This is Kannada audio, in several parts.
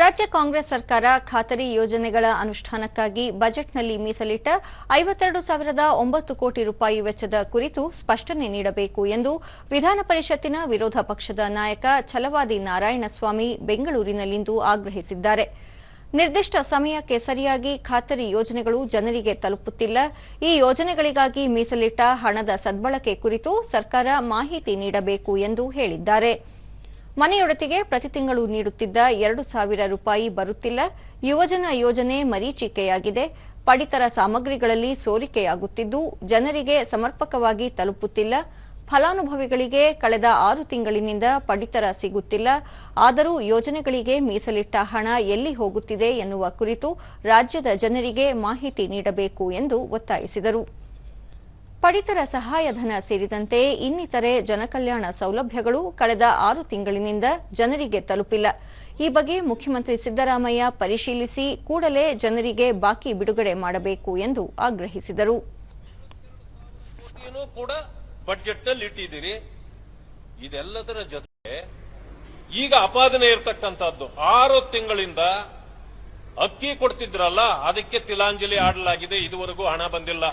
ರಾಜ್ಯ ಕಾಂಗ್ರೆಸ್ ಸರ್ಕಾರ ಖಾತರಿ ಯೋಜನೆಗಳ ಅನುಷ್ಠಾನಕ್ಕಾಗಿ ಬಜೆಟ್ನಲ್ಲಿ ಮೀಸಲಿಟ್ಟ ಐವತ್ತೆರಡು ಸಾವಿರದ ಒಂಬತ್ತು ಕೋಟಿ ರೂಪಾಯಿ ವೆಚ್ಚದ ಕುರಿತು ಸ್ಪಷ್ಟನೆ ನೀಡಬೇಕು ಎಂದು ವಿಧಾನ ಪರಿಷತ್ತಿನ ವಿರೋಧ ಪಕ್ಷದ ನಾಯಕ ಛಲವಾದಿ ನಾರಾಯಣಸ್ವಾಮಿ ಬೆಂಗಳೂರಿನಲ್ಲಿಂದು ಆಗ್ರಹಿಸಿದ್ದಾರೆ. ನಿರ್ದಿಷ್ಟ ಸಮಯಕ್ಕೆ ಸರಿಯಾಗಿ ಖಾತರಿ ಯೋಜನೆಗಳು ಜನರಿಗೆ ತಲುಪುತ್ತಿಲ್ಲ. ಈ ಯೋಜನೆಗಳಿಗಾಗಿ ಮೀಸಲಿಟ್ಟ ಹಣದ ಸದ್ಬಳಕೆ ಕುರಿತು ಸರ್ಕಾರ ಮಾಹಿತಿ ನೀಡಬೇಕು ಎಂದು ಹೇಳಿದ್ದಾರೆ. ಮನೆಯೊಡತಿಗೆ ಪ್ರತಿ ತಿಂಗಳು ನೀಡುತ್ತಿದ್ದ ಎರಡು ಸಾವಿರ ರೂಪಾಯಿ ಬರುತ್ತಿಲ್ಲ. ಯುವಜನ ಯೋಜನೆ ಮರೀಚಿಕೆಯಾಗಿದೆ. ಪಡಿತರ ಸಾಮಗ್ರಿಗಳಲ್ಲಿ ಸೋರಿಕೆಯಾಗುತ್ತಿದ್ದು, ಜನರಿಗೆ ಸಮರ್ಪಕವಾಗಿ ತಲುಪುತ್ತಿಲ್ಲ. ಫಲಾನುಭವಿಗಳಿಗೆ ಕಳೆದ ಆರು ತಿಂಗಳಿನಿಂದ ಪಡಿತರ ಸಿಗುತ್ತಿಲ್ಲ. ಆದರೂ ಯೋಜನೆಗಳಿಗೆ ಮೀಸಲಿಟ್ಟ ಹಣ ಎಲ್ಲಿ ಹೋಗುತ್ತಿದೆ ಎನ್ನುವ ಕುರಿತು ರಾಜ್ಯದ ಜನರಿಗೆ ಮಾಹಿತಿ ನೀಡಬೇಕು ಎಂದು ಒತ್ತಾಯಿಸಿದರು. ಪಡಿತರ ಸಹಾಯಧನ ಸೇರಿದಂತೆ ಇನ್ನಿತರೆ ಜನಕಲ್ಯಾಣ ಸೌಲಭ್ಯಗಳು ಕಳೆದ ಆರು ತಿಂಗಳಿನಿಂದ ಜನರಿಗೆ ತಲುಪಿಲ್ಲ. ಈ ಬಗ್ಗೆ ಮುಖ್ಯಮಂತ್ರಿ ಸಿದ್ದರಾಮಯ್ಯ ಪರಿಶೀಲಿಸಿ ಕೂಡಲೇ ಜನರಿಗೆ ಬಾಕಿ ಬಿಡುಗಡೆ ಮಾಡಬೇಕು ಎಂದು ಆಗ್ರಹಿಸಿದರು. ಇದೆಲ್ಲದರ ಜೊತೆ ಈಗ ಅಪಾದನೆ ಇರತಕ್ಕಂಥದ್ದು. ಆರು ತಿಂಗಳಿಂದ ಅಕ್ಕಿ ಕೊಡ್ತಿದ್ರಲ್ಲ, ಅದಕ್ಕೆ ತಿಲಾಂಜಲಿ ಆಡಲಾಗಿದೆ, ಇದುವರೆಗೂ ಹಣ ಬಂದಿಲ್ಲ.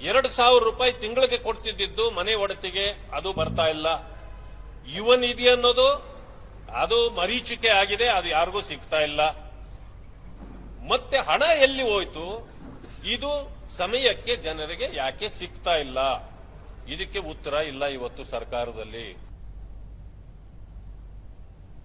ಎರಡು ಸಾವಿರ ರೂಪಾಯಿ ತಿಂಗಳಿಗೆ ಕೊಡ್ತಿದ್ದಿದ್ದು ಮನೆ ಒಡತಿಗೆ ಅದು ಬರ್ತಾ ಇಲ್ಲ. ಯುವ ನಿಧಿ ಅನ್ನೋದು ಅದು ಮರೀಚಿಕೆ ಆಗಿದೆ, ಅದು ಯಾರಿಗೂ ಸಿಗ್ತಾ ಇಲ್ಲ. ಮತ್ತೆ ಹಣ ಎಲ್ಲಿ ಹೋಯ್ತು? ಇದು ಸಮಯಕ್ಕೆ ಜನರಿಗೆ ಯಾಕೆ ಸಿಗ್ತಾ ಇಲ್ಲ? ಇದಕ್ಕೆ ಉತ್ತರ ಇಲ್ಲ ಇವತ್ತು ಸರ್ಕಾರದಲ್ಲಿ.